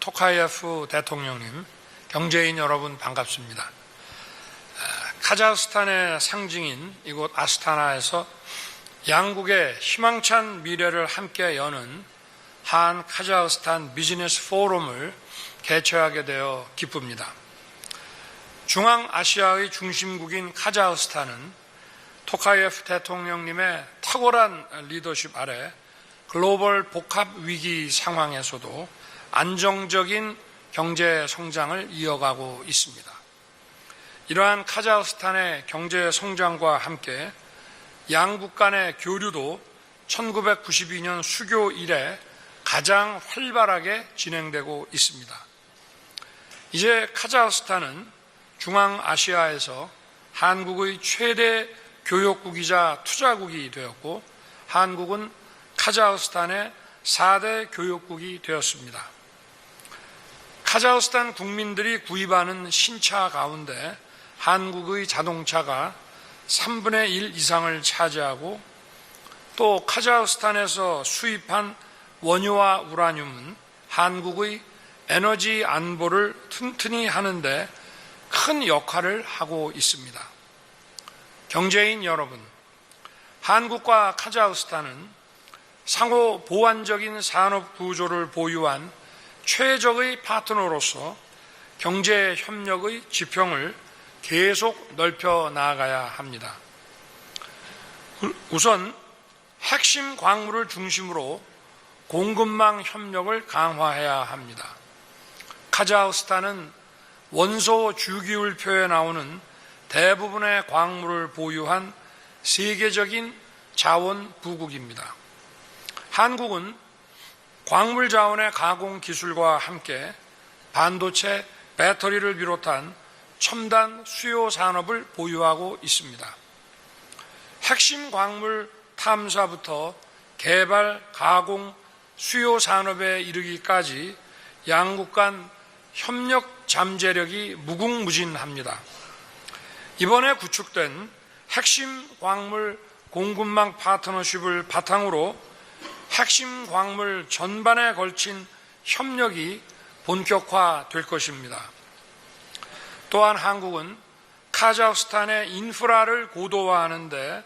토카예프 대통령님, 경제인 여러분 반갑습니다. 아, 카자흐스탄의 상징인 이곳 아스타나에서 양국의 희망찬 미래를 함께 여는 한 카자흐스탄 비즈니스 포럼을 개최하게 되어 기쁩니다. 중앙아시아의 중심국인 카자흐스탄은 토카예프 대통령님의 탁월한 리더십 아래 글로벌 복합 위기 상황에서도 안정적인 경제 성장을 이어가고 있습니다. 이러한 카자흐스탄의 경제 성장과 함께 양국 간의 교류도 1992년 수교 이래 가장 활발하게 진행되고 있습니다. 이제 카자흐스탄은 중앙아시아에서 한국의 최대 교역국이자 투자국이 되었고 한국은 카자흐스탄의 4대 교역국이 되었습니다. 카자흐스탄 국민들이 구입하는 신차 가운데 한국의 자동차가 3분의 1 이상을 차지하고 또 카자흐스탄에서 수입한 원유와 우라늄은 한국의 에너지 안보를 튼튼히 하는데 큰 역할을 하고 있습니다. 경제인 여러분, 한국과 카자흐스탄은 상호 보완적인 산업 구조를 보유한 최적의 파트너로서 경제 협력의 지평을 계속 넓혀 나아가야 합니다. 우선 핵심 광물을 중심으로 공급망 협력을 강화해야 합니다. 카자흐스탄은 원소 주기율표에 나오는 대부분의 광물을 보유한 세계적인 자원 부국입니다. 한국은 광물 자원의 가공 기술과 함께 반도체, 배터리를 비롯한 첨단 수요 산업을 보유하고 있습니다. 핵심 광물 탐사부터 개발, 가공, 수요 산업에 이르기까지 양국 간 협력 잠재력이 무궁무진합니다. 이번에 구축된 핵심 광물 공급망 파트너십을 바탕으로 핵심 광물 전반에 걸친 협력이 본격화될 것입니다. 또한 한국은 카자흐스탄의 인프라를 고도화하는데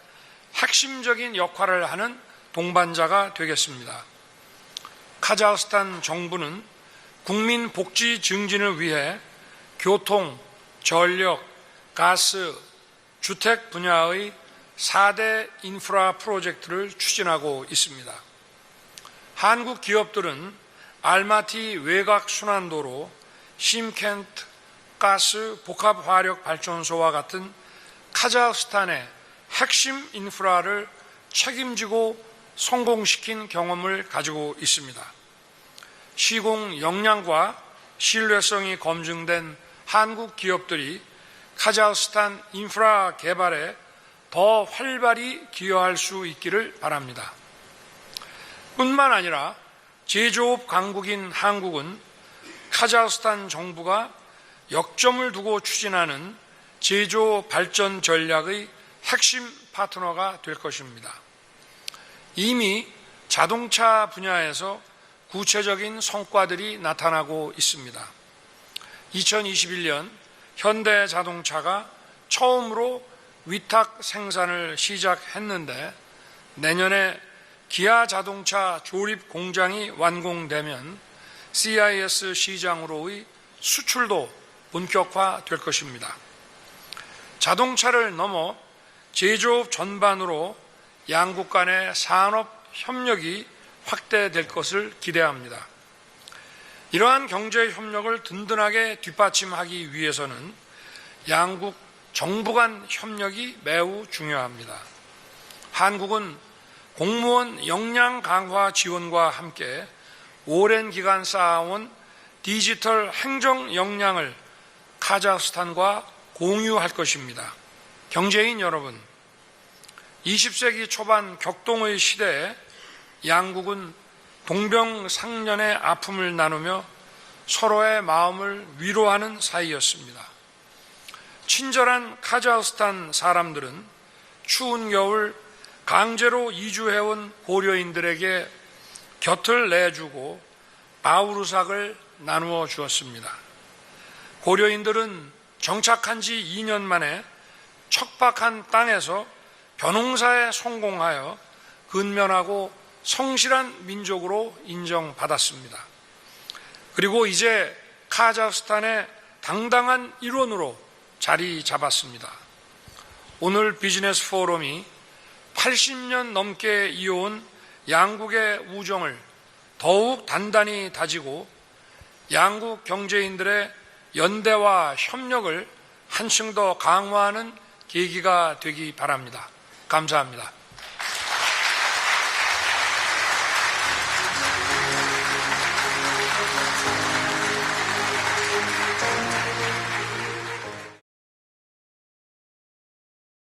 핵심적인 역할을 하는 동반자가 되겠습니다. 카자흐스탄 정부는 국민 복지 증진을 위해 교통, 전력, 가스, 주택 분야의 4대 인프라 프로젝트를 추진하고 있습니다. 한국 기업들은 알마티 외곽 순환도로 심켄트 가스 복합 화력 발전소와 같은 카자흐스탄의 핵심 인프라를 책임지고 성공시킨 경험을 가지고 있습니다. 시공 역량과 신뢰성이 검증된 한국 기업들이 카자흐스탄 인프라 개발에 더 활발히 기여할 수 있기를 바랍니다. 뿐만 아니라 제조업 강국인 한국은 카자흐스탄 정부가 역점을 두고 추진하는 제조 발전 전략의 핵심 파트너가 될 것입니다. 이미 자동차 분야에서 구체적인 성과들이 나타나고 있습니다. 2021년 현대 자동차가 처음으로 위탁 생산을 시작했는데 내년에 기아 자동차 조립 공장이 완공되면 CIS 시장으로의 수출도 본격화될 것입니다. 자동차를 넘어 제조업 전반으로 양국 간의 산업 협력이 확대될 것을 기대합니다. 이러한 경제 협력을 든든하게 뒷받침하기 위해서는 양국 정부 간 협력이 매우 중요합니다. 한국은 공무원 역량 강화 지원과 함께 오랜 기간 쌓아온 디지털 행정 역량을 카자흐스탄과 공유할 것입니다. 경제인 여러분, 20세기 초반 격동의 시대에 양국은 동병상련의 아픔을 나누며 서로의 마음을 위로하는 사이였습니다. 친절한 카자흐스탄 사람들은 추운 겨울 강제로 이주해온 고려인들에게 곁을 내주고 바우르삭을 나누어 주었습니다. 고려인들은 정착한 지 2년 만에 척박한 땅에서 변홍사에 성공하여 근면하고 성실한 민족으로 인정받았습니다. 그리고 이제 카자흐스탄의 당당한 일원으로 자리 잡았습니다. 오늘 비즈니스 포럼이 80년 넘게 이어온 양국의 우정을 더욱 단단히 다지고 양국 경제인들의 연대와 협력을 한층 더 강화하는 계기가 되기 바랍니다. 감사합니다.